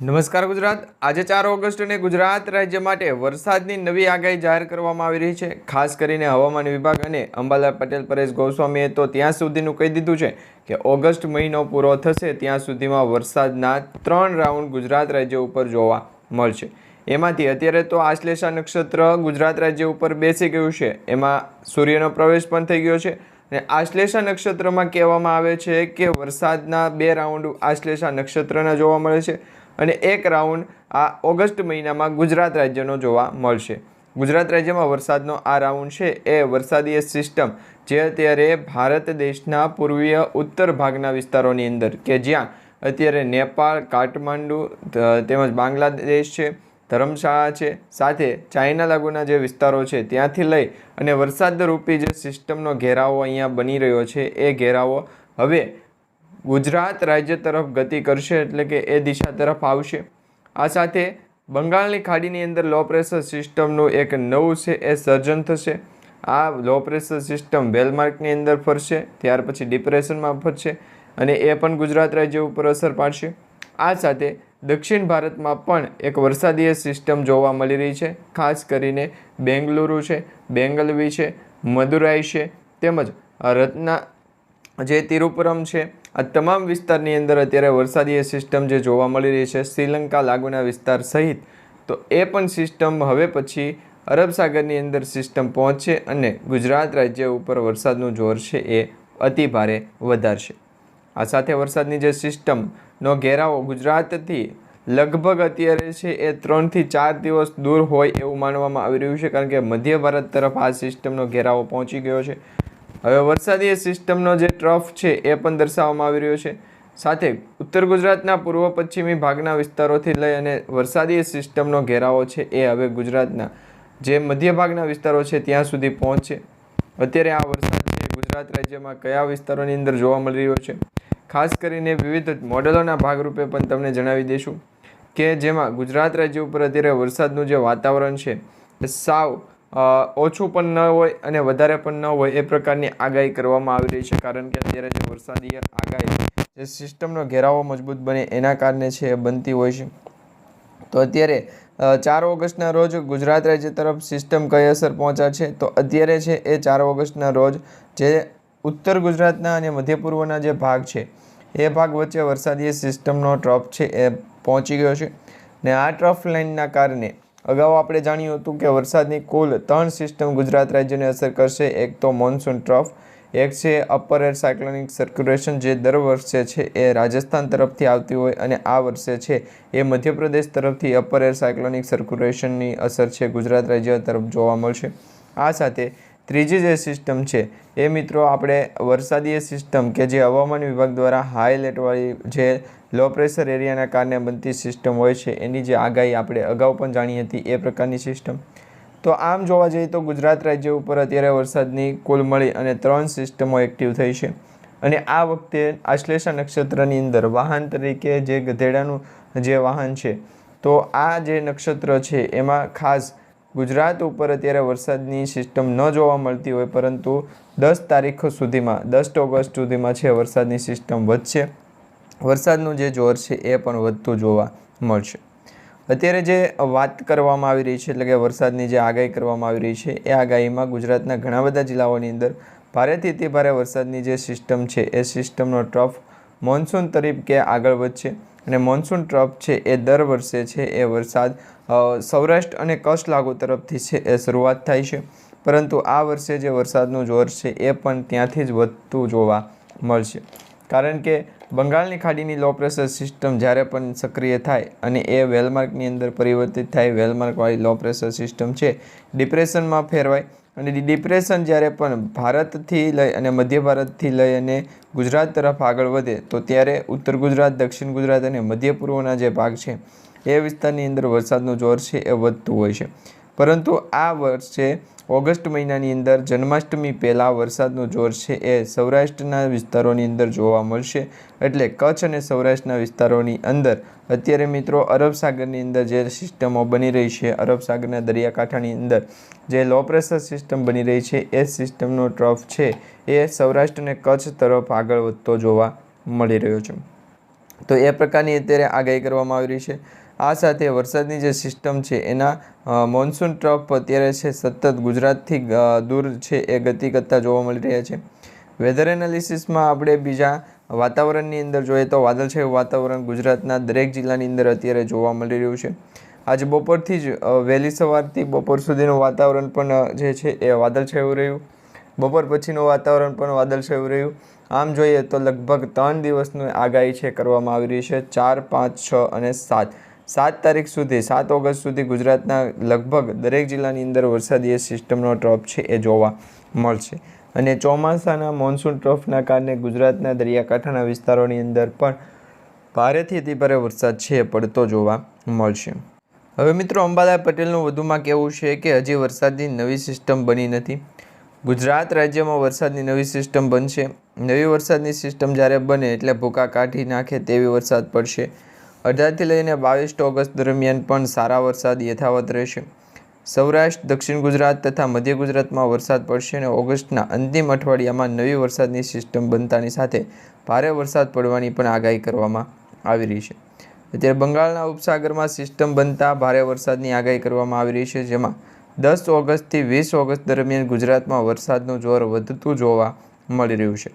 નમસ્કાર ગુજરાત. આજે ચાર ઓગસ્ટને ગુજરાત રાજ્ય માટે વરસાદની નવી આગાહી જાહેર કરવામાં આવી રહી છે. ખાસ કરીને હવામાન વિભાગ અને અંબાલાલ પટેલ, પરેશ ગોસ્વામીએ તો ત્યાં સુધીનું કહી દીધું છે કે ઓગસ્ટ મહિનો પૂરો થશે ત્યાં સુધીમાં વરસાદના ત્રણ રાઉન્ડ ગુજરાત રાજ્ય ઉપર જોવા મળશે. એમાંથી અત્યારે તો આશ્લેષા નક્ષત્ર ગુજરાત રાજ્ય ઉપર બેસી ગયું છે. એમાં સૂર્યનો પ્રવેશ પણ થઈ ગયો છે અને આશ્લેષા નક્ષત્રમાં કહેવામાં આવે છે કે વરસાદના બે રાઉન્ડ આશ્લેષા નક્ષત્રના જોવા મળે છે. અને એક રાઉન્ડ આ ઓગસ્ટ મહિનામાં ગુજરાત રાજ્યનો જોવા મળશે. ગુજરાત રાજ્યમાં વરસાદનો આ રાઉન્ડ છે એ વરસાદીય સિસ્ટમ જે અત્યારે ભારત દેશના પૂર્વીય ઉત્તર ભાગના વિસ્તારોની અંદર કે જ્યાં અત્યારે નેપાળ, કાઠમાંડુ તેમજ બાંગ્લાદેશ છે, ધર્મશાળા છે, સાથે ચાઇના લાગુના જે વિસ્તારો છે ત્યાંથી લઈ અને વરસાદરૂપી જે સિસ્ટમનો ઘેરાવો અહીંયા બની રહ્યો છે એ ઘેરાવો હવે ગુજરાત રાજ્ય તરફ ગતિ કરશે એટલે કે એ દિશા તરફ આવશે. આ સાથે બંગાળની ખાડીની અંદર લો પ્રેશર સિસ્ટમનું એક નવું છે, એ સર્જન થશે. આ લો પ્રેશર સિસ્ટમ વેલમાર્કની અંદર ફરશે, ત્યાર પછી ડિપ્રેશનમાં ફરશે અને એ પણ ગુજરાત રાજ્ય ઉપર અસર પાડશે. આ સાથે દક્ષિણ ભારતમાં પણ એક વરસાદીય સિસ્ટમ જોવા મળી રહી છે, ખાસ કરીને બેંગલુરુ છે, બેંગલવી છે, મદુરાઈ છે, તેમજ રત્ના જે તિરુપુરમ છે આ તમામ વિસ્તારની અંદર અત્યારે વરસાદીય સિસ્ટમ જે જોવા મળી રહી છે, શ્રીલંકા લાગુના વિસ્તાર સહિત, તો એ પણ સિસ્ટમ હવે પછી અરબ સાગરની અંદર સિસ્ટમ પહોંચશે અને ગુજરાત રાજ્ય ઉપર વરસાદનું જોર છે એ અતિ ભારે વધારશે. આ સાથે વરસાદની જે સિસ્ટમનો ઘેરાવો ગુજરાતથી લગભગ અત્યારે છે એ ત્રણથી ચાર દિવસ દૂર હોય એવું માનવામાં આવી રહ્યું છે, કારણ કે મધ્ય ભારત તરફ આ સિસ્ટમનો ઘેરાવો પહોંચી ગયો છે. હવે વરસાદીય સિસ્ટમનો જે ટ્રફ છે એ પણ દર્શાવવામાં આવી રહ્યો છે. સાથે ઉત્તર ગુજરાતના પૂર્વ પશ્ચિમી ભાગના વિસ્તારોથી લઈ અને વરસાદીય સિસ્ટમનો ઘેરાવો છે એ હવે ગુજરાતના જે મધ્ય ભાગના વિસ્તારો છે ત્યાં સુધી પહોંચશે અત્યારે આ વરસાદ છે ગુજરાત રાજ્યમાં કયા વિસ્તારોની અંદર જોવા મળી રહ્યો છે? ખાસ કરીને વિવિધ મોડેલોના ભાગરૂપે પણ તમને જણાવી દઈશું કે જેમાં ગુજરાત રાજ્ય ઉપર અત્યારે વરસાદનું જે વાતાવરણ છે સાવ ઓછું પણ ન હોય અને વધારે પણ ન હોય એ પ્રકારની આગાહી કરવામાં આવી રહી છે. કારણ કે અત્યારે જે વરસાદી આગાહી જે સિસ્ટમનો ઘેરાવો મજબૂત બને એના કારણે છે એ બનતી હોય છે. તો અત્યારે ચાર ઓગસ્ટના રોજ ગુજરાત રાજ્ય તરફ સિસ્ટમ કઈ અસર પહોંચાડશે તો અત્યારે છે એ ચાર ઓગસ્ટના રોજ જે ઉત્તર ગુજરાતના અને મધ્ય પૂર્વના જે ભાગ છે, એ ભાગ વચ્ચે વરસાદીય સિસ્ટમનો ટ્રફ છે એ પહોંચી ગયો છે. ને આ ટ્રફ લાઇનના કારણે અગાઉ આપણે જાણ્યું હતું કે વરસાદની કુલ ત્રણ સિસ્ટમ ગુજરાત રાજ્યને અસર કરશે. એક તો મોન્સૂન ટ્રફ, એક છે અપર એર સાયક્લોનિક સર્ક્યુલેશન જે દર વર્ષે છે એ રાજસ્થાન તરફથી આવતી હોય અને આ વર્ષે છે એ મધ્યપ્રદેશ તરફથી અપર એર સાયક્લોનિક સર્ક્યુલેશનની અસર છે ગુજરાત રાજ્ય તરફ જોવા મળશે. આ સાથે ત્રીજી જે સિસ્ટમ છે, એ મિત્રો આપણે વરસાદીય સિસ્ટમ કે જે હવામાન વિભાગ દ્વારા હાઈ એલર્ટવાળી જે લો પ્રેશર એરિયાના કારણે બનતી સિસ્ટમ હોય છે, એની જે આગાહી આપણે અગાઉ પણ જાણી હતી એ પ્રકારની સિસ્ટમ તો આમ જોવા જઈએ તો ગુજરાત રાજ્ય ઉપર અત્યારે વરસાદની કુલ મળી અને ત્રણ સિસ્ટમો એક્ટિવ થઈ છે. અને આ વખતે આશ્લેષા નક્ષત્રની અંદર વાહન તરીકે જે ગધેડાનું જે વાહન છે, તો આ જે નક્ષત્ર છે, એમાં ખાસ ગુજરાત ઉપર અત્યારે વરસાદની સિસ્ટમ ન જોવા મળતી હોય, પરંતુ દસ તારીખ સુધીમાં, દસ ઓગસ્ટ સુધીમાં છે વરસાદની સિસ્ટમ વધશે. વરસાદનું જે જોર છે એ પણ વધતું જોવા મળશે. અત્યારે જે વાત કરવામાં આવી રહી છે, એટલે કે વરસાદની જે આગાહી કરવામાં આવી રહી છે, એ આગાહીમાં ગુજરાતના ઘણા બધા જિલ્લાઓની અંદર ભારેથી અતિ ભારે વરસાદની જે સિસ્ટમ છે, એ સિસ્ટમનો ટ્રફ મોન્સૂન તરીકે આગળ વધશે. અને મોન્સૂન ટ્રફ છે એ દર વર્ષે છે એ વરસાદ સૌરાષ્ટ્ર અને કચ્છ લાગુ તરફથી છે, એ શરૂઆત થાય છે. પરંતુ આ વર્ષે જે વરસાદનું જોર છે, એ પણ ત્યાંથી જ વધતું જોવા મળશે. કારણ કે બંગાળની ખાડીની લો પ્રેશર સિસ્ટમ જ્યારે પણ સક્રિય થાય અને એ વેલમાર્કની અંદર પરિવર્તિત થાય, વેલમાર્કવાળી લો પ્રેશર સિસ્ટમ છે ડિપ્રેશનમાં ફેરવાય. અને ડિપ્રેશન જ્યારે પણ ભારતથી લઈ અને મધ્ય ભારતથી લઈ અને ગુજરાત તરફ આગળ વધે, તો ત્યારે ઉત્તર ગુજરાત, દક્ષિણ ગુજરાત અને મધ્ય પૂર્વના જે ભાગ છે એ વિસ્તારની અંદર વરસાદનું જોર છે એ વધતું હોય છે. પરંતુ આ વર્ષે ઓગસ્ટ મહિનાની અંદર જન્માષ્ટમી પહેલાં વરસાદનું જોર છે એ સૌરાષ્ટ્રના વિસ્તારોની અંદર જોવા મળશે. એટલે કચ્છ અને સૌરાષ્ટ્રના વિસ્તારોની અંદર અત્યારે મિત્રો અરબ સાગરની અંદર જે સિસ્ટમો બની રહી છે, અરબ સાગરના દરિયાકાંઠાની અંદર જે લો પ્રેશર સિસ્ટમ બની રહી છે, એ સિસ્ટમનો ટ્રફ છે એ સૌરાષ્ટ્ર અને કચ્છ તરફ આગળ વધતો જોવા મળી રહ્યો છે. તો એ પ્રકારની અત્યારે આગાહી કરવામાં આવી રહી છે. આ સાથે વરસાદની જે સિસ્ટમ છે, એના મોન્સૂન ટ્રફ અત્યારે છે સતત ગુજરાતથી દૂર છે એ ગતિ કરતા જોવા મળી રહ્યા છે. વેધર એનાલિસિસમાં આપણે બીજા વાતાવરણની અંદર જોઈએ તો વાદળછાયું વાતાવરણ ગુજરાતના દરેક જિલ્લાની અંદર અત્યારે જોવા મળી રહ્યું છે. આજે બપોરથી જ વહેલી સવારથી બપોર સુધીનું વાતાવરણ પણ જે છે એ વાદળછાયું રહ્યું. બપોર પછીનું વાતાવરણ પણ વાદળછાયું રહ્યું. આમ જોઈએ તો લગભગ ત્રણ દિવસની આગાહી છે કરવામાં આવી રહી છે, ચાર, પાંચ, છ અને સાત. સાત તારીખ સુધી, સાત ઓગસ્ટ સુધી ગુજરાતના લગભગ દરેક જિલ્લાની અંદર વરસાદીય સિસ્ટમનો ટ્રફ છે એ જોવા મળશે. અને ચોમાસાના મોન્સૂન ટ્રફના કારણે ગુજરાતના દરિયાકાંઠાના વિસ્તારોની અંદર પણ ભારેથી અતિભારે વરસાદ છે પડતો જોવા મળશે. હવે મિત્રો, અંબાલાલ પટેલનું વધુમાં કહેવું છે કે હજી વરસાદની નવી સિસ્ટમ બની નથી. ગુજરાત રાજ્યમાં વરસાદની નવી સિસ્ટમ બનશે. નવી વરસાદની સિસ્ટમ જ્યારે બને એટલે ભૂકા કાઢી નાખે તેવી વરસાદ પડશે. અઢારથી લઈને બાવીસ ઓગસ્ટ દરમિયાન પણ સારા વરસાદ યથાવત રહેશે. સૌરાષ્ટ્ર, દક્ષિણ ગુજરાત તથા મધ્ય ગુજરાતમાં વરસાદ પડશે અને ઓગસ્ટના અંતિમ અઠવાડિયામાં નવી વરસાદની સિસ્ટમ બનતાની સાથે ભારે વરસાદ પડવાની પણ આગાહી કરવામાં આવી રહી છે. અત્યારે બંગાળના ઉપસાગરમાં સિસ્ટમ બનતા ભારે વરસાદની આગાહી કરવામાં આવી રહી છે, જેમાં દસ ઓગસ્ટથી વીસ ઓગસ્ટ દરમિયાન ગુજરાતમાં વરસાદનું જોર વધતું જોવા મળી રહ્યું છે.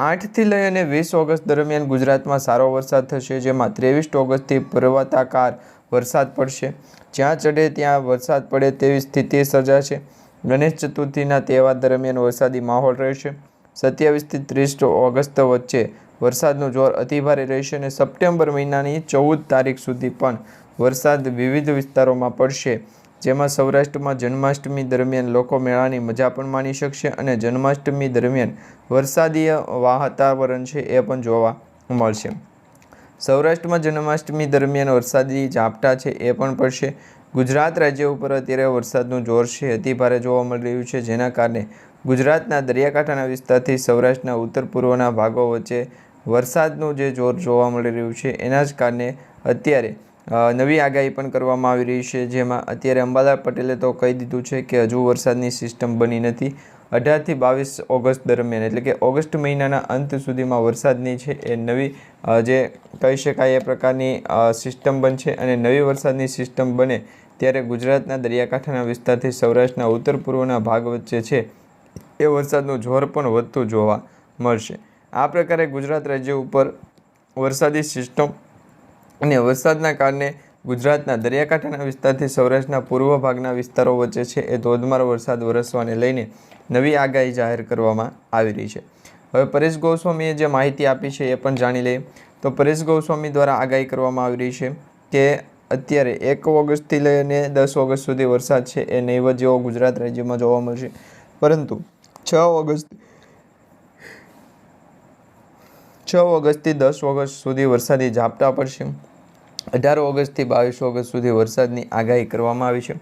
આઠથી લઈ અને વીસ ઓગસ્ટ દરમિયાન ગુજરાતમાં સારો વરસાદ થશે, જેમાં ત્રેવીસ ઓગસ્ટથી પર્વતાકાર વરસાદ પડશે. જ્યાં ચડે ત્યાં વરસાદ પડે તેવી સ્થિતિ સર્જાશે. ગણેશ ચતુર્થીના તહેવાર દરમિયાન વરસાદી માહોલ રહેશે. સત્યાવીસથી ત્રીસ ઓગસ્ટ વચ્ચે વરસાદનું જોર અતિભારે રહેશે અને સપ્ટેમ્બર મહિનાની ચૌદ તારીખ સુધી પણ વરસાદ વિવિધ વિસ્તારોમાં પડશે. જેમાં સૌરાષ્ટ્રમાં જન્માષ્ટમી દરમિયાન લોકો મેળાની મજા પણ માણી શકશે અને જન્માષ્ટમી દરમિયાન વરસાદીય વાતાવરણ છે એ પણ જોવા મળશે. સૌરાષ્ટ્રમાં જન્માષ્ટમી દરમિયાન વરસાદી ઝાપટા છે એ પણ પડશે. ગુજરાત રાજ્ય ઉપર અત્યારે વરસાદનું જોર છે અતિભારે જોવા મળી રહ્યું છે, જેના કારણે ગુજરાતના દરિયાકાંઠાના વિસ્તારથી સૌરાષ્ટ્રના ઉત્તર પૂર્વના ભાગો વચ્ચે વરસાદનું જે જોર જોવા મળી રહ્યું છે, એના જ કારણે અત્યારે નવી આગાહી પણ કરવામાં આવી રહી છે, જેમાં અત્યારે અંબાલાલ પટેલે તો કહી દીધું છે કે હજુ વરસાદની સિસ્ટમ બની નથી. અઢારથી બાવીસ ઓગસ્ટ દરમિયાન, એટલે કે ઓગસ્ટ મહિનાના અંત સુધીમાં વરસાદની છે એ નવી જે કહી શકાય એ પ્રકારની સિસ્ટમ બનશે અને નવી વરસાદની સિસ્ટમ બને ત્યારે ગુજરાતના દરિયાકાંઠાના વિસ્તારથી સૌરાષ્ટ્રના ઉત્તર પૂર્વના ભાગ વચ્ચે છે એ વરસાદનું જોર પણ વધતું જોવા મળશે. આ પ્રકારે ગુજરાત રાજ્ય ઉપર વરસાદી સિસ્ટમ અને વરસાદના કારણે ગુજરાતના દરિયાકાંઠાના વિસ્તારથી સૌરાષ્ટ્રના પૂર્વ ભાગના વિસ્તારો વચ્ચે છે. એ ધોધમાર વરસાદ વરસવાને લઈને નવી આગાહી જાહેર કરવામાં આવી રહી છે. હવે પરેશ ગોસ્વામીએ જે માહિતી આપી છે એ પણ જાણી લઈએ. તો પરેશ ગોસ્વામી દ્વારા આગાહી કરવામાં આવી રહી છે કે અત્યારે એક ઓગસ્ટથી લઈને દસ ઓગસ્ટ સુધી વરસાદ છે. એ નૈવત જેવો ગુજરાત રાજ્યમાં જોવા મળશે. પરંતુ છ ઓગસ્ટ છ ઓગસ્ટથી દસ ઓગસ્ટ સુધી વરસાદી ઝાપટા પડશે. અઢાર ઓગસ્ટથી બાવીસ ઓગસ્ટ સુધી વરસાદની આગાહી કરવામાં આવી છે.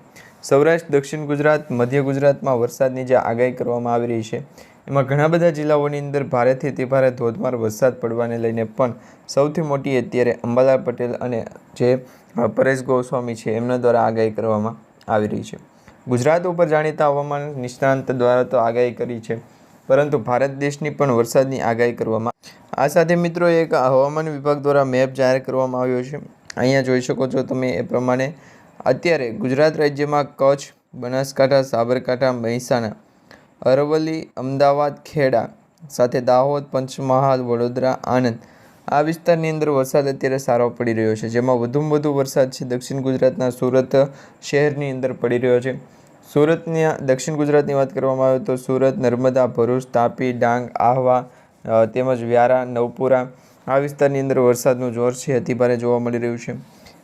સૌરાષ્ટ્ર, દક્ષિણ ગુજરાત, મધ્ય ગુજરાતમાં વરસાદની જે આગાહી કરવામાં આવી રહી છે, એમાં ઘણા બધા જિલ્લાઓની અંદર ભારેથી અતિભારે ધોધમાર વરસાદ પડવાને લઈને પણ સૌથી મોટી અત્યારે અંબાલાલ પટેલ અને જે પરેશ ગોસ્વામી છે, એમના દ્વારા આગાહી કરવામાં આવી રહી છે. ગુજરાત ઉપર જાણીતા હવામાન નિષ્ણાંત દ્વારા તો આગાહી કરી છે. પરંતુ ભારત દેશની પણ વરસાદની આગાહી કરવામાં આ સાથે મિત્રો એક હવામાન વિભાગ દ્વારા મેપ જાહેર કરવામાં આવ્યો છે. અહીંયા જોઈ શકો છો તમે એ પ્રમાણે અત્યારે ગુજરાત રાજ્યમાં કચ્છ, બનાસકાંઠા, સાબરકાંઠા, મહેસાણા, અરવલ્લી, અમદાવાદ, ખેડા સાથે દાહોદ, પંચમહાલ, વડોદરા, આણંદ આ વિસ્તારની અંદર વરસાદ અત્યારે સારો પડી રહ્યો છે. જેમાં વધુમાં વધુ વરસાદ છે દક્ષિણ ગુજરાતના સુરત શહેરની અંદર પડી રહ્યો છે. સુરતની દક્ષિણ ગુજરાતની વાત કરવામાં આવે તો સુરત, નર્મદા, ભરૂચ, તાપી, ડાંગ, આહવા તેમજ વ્યારા, નવપુરા આ વિસ્તારની અંદર વરસાદનું જોર છે. અતિભારે જોવા મળી રહ્યું છે.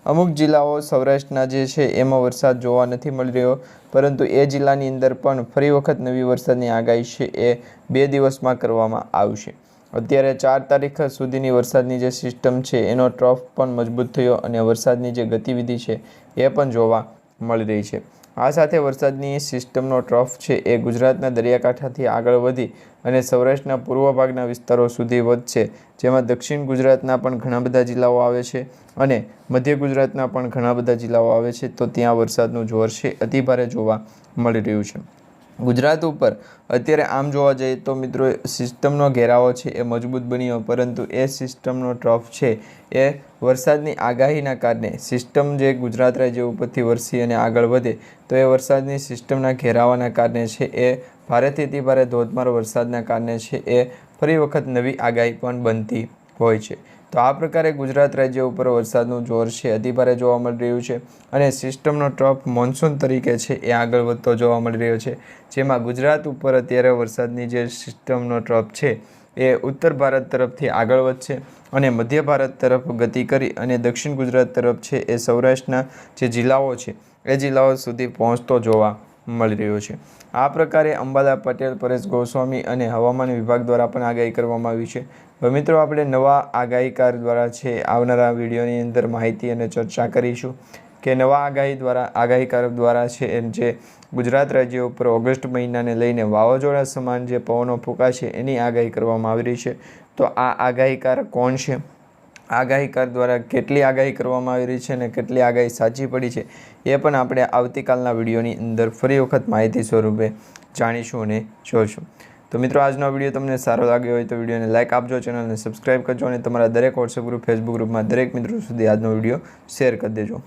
અમુક જિલ્લાઓ સૌરાષ્ટ્રના જે છે એમાં વરસાદ જોવા નથી મળી રહ્યો, પરંતુ એ જિલ્લાની અંદર પણ ફરી વખત નવી વરસાદની આગાહી છે એ બે દિવસમાં કરવામાં આવશે. અત્યારે ચાર તારીખ સુધીની વરસાદની જે સિસ્ટમ છે એનો ટ્રફ પણ મજબૂત થયો અને વરસાદની જે ગતિવિધિ છે એ પણ જોવા મળી રહી છે. આ સાથે વરસાદની સિસ્ટમનો ટ્રફ છે. એ ગુજરાતના દરિયાકાંઠાથી આગળ વધી અને સૌરાષ્ટ્રના પૂર્વ ભાગના વિસ્તારો સુધી વધશે, જેમાં દક્ષિણ ગુજરાતના પણ ઘણા બધા જિલ્લાઓ આવે છે અને મધ્ય ગુજરાતના પણ ઘણા બધા જિલ્લાઓ આવે છે. તો ત્યાં વરસાદનું જોર છે. અતિભારે જોવા મળી રહ્યું છે. ગુજરાત ઉપર અત્યારે આમ જોવા જઈએ તો મિત્રો સિસ્ટમનો ઘેરાવો છે, એ મજબૂત બન્યો, પરંતુ એ સિસ્ટમનો ટ્રફ છે, એ વરસાદની આગાહીના કારણે સિસ્ટમ જે ગુજરાત રાજ્ય ઉપરથી વરસી અને આગળ વધે, તો એ વરસાદની સિસ્ટમના ઘેરાવાના કારણે છે, એ ભારેથી અતિ ભારે ધોધમાર વરસાદના કારણે છે, એ ફરી વખત નવી આગાહી પણ બનતી હોય છે. તો આ પ્રકારે ગુજરાત રાજ્ય ઉપર વરસાદનું જોર છે. અતિભારે જોવા મળી રહ્યું છે અને સિસ્ટમનો ટ્રફ મોન્સૂન તરીકે છે એ આગળ વધતો જોવા મળી રહ્યો છે. જેમાં ગુજરાત ઉપર અત્યારે વરસાદની જે સિસ્ટમનો ટ્રફ છે એ ઉત્તર ભારત તરફથી આગળ વધશે અને મધ્ય ભારત તરફ ગતિ કરી અને દક્ષિણ ગુજરાત તરફ છે એ સૌરાષ્ટ્રના જે જિલ્લાઓ છે એ જિલ્લાઓ સુધી પહોંચતો જોવા મળી રહ્યો છે. આ પ્રકારે અંબાલા પટેલ, પરેશ ગોસ્વામી અને હવામાન વિભાગ દ્વારા પણ આગાહી કરવામાં આવી છે. હવે મિત્રો, આપણે નવા આગાહીકાર દ્વારા છે આવનારા વિડીયોની અંદર માહિતી અને ચર્ચા કરીશું કે નવા આગાહી દ્વારા, આગાહીકાર દ્વારા છે જે ગુજરાત રાજ્ય ઉપર ઓગસ્ટ મહિનાને લઈને વાવાઝોડા સમાન જે પવનો ફૂંકાશે એની આગાહી કરવામાં આવી રહી છે. તો આ આગાહીકાર કોણ છે? આગાહીકાર દ્વારા કેટલી આગાહી કરવામાં આવી રહી છે અને કેટલી આગાહી સાચી પડી છે, એ પણ આપણે આવતીકાલના વિડીયોની અંદર ફરી વખત માહિતી સ્વરૂપે જાણીશું અને જોઈશું. તો મિત્રો, આજનો વીડિયો તમને સારો લાગ્યો હોય તો વિડીયોને લાઇક આપજો, ચેનલને સબસ્ક્રાઇબ કરજો અને તમારા દરેક વોટ્સએપ ગ્રુપ ફેસબુક ગ્રુપમાં દરેક મિત્રો સુધી આજનો વીડિયો શેર કરી દેજો.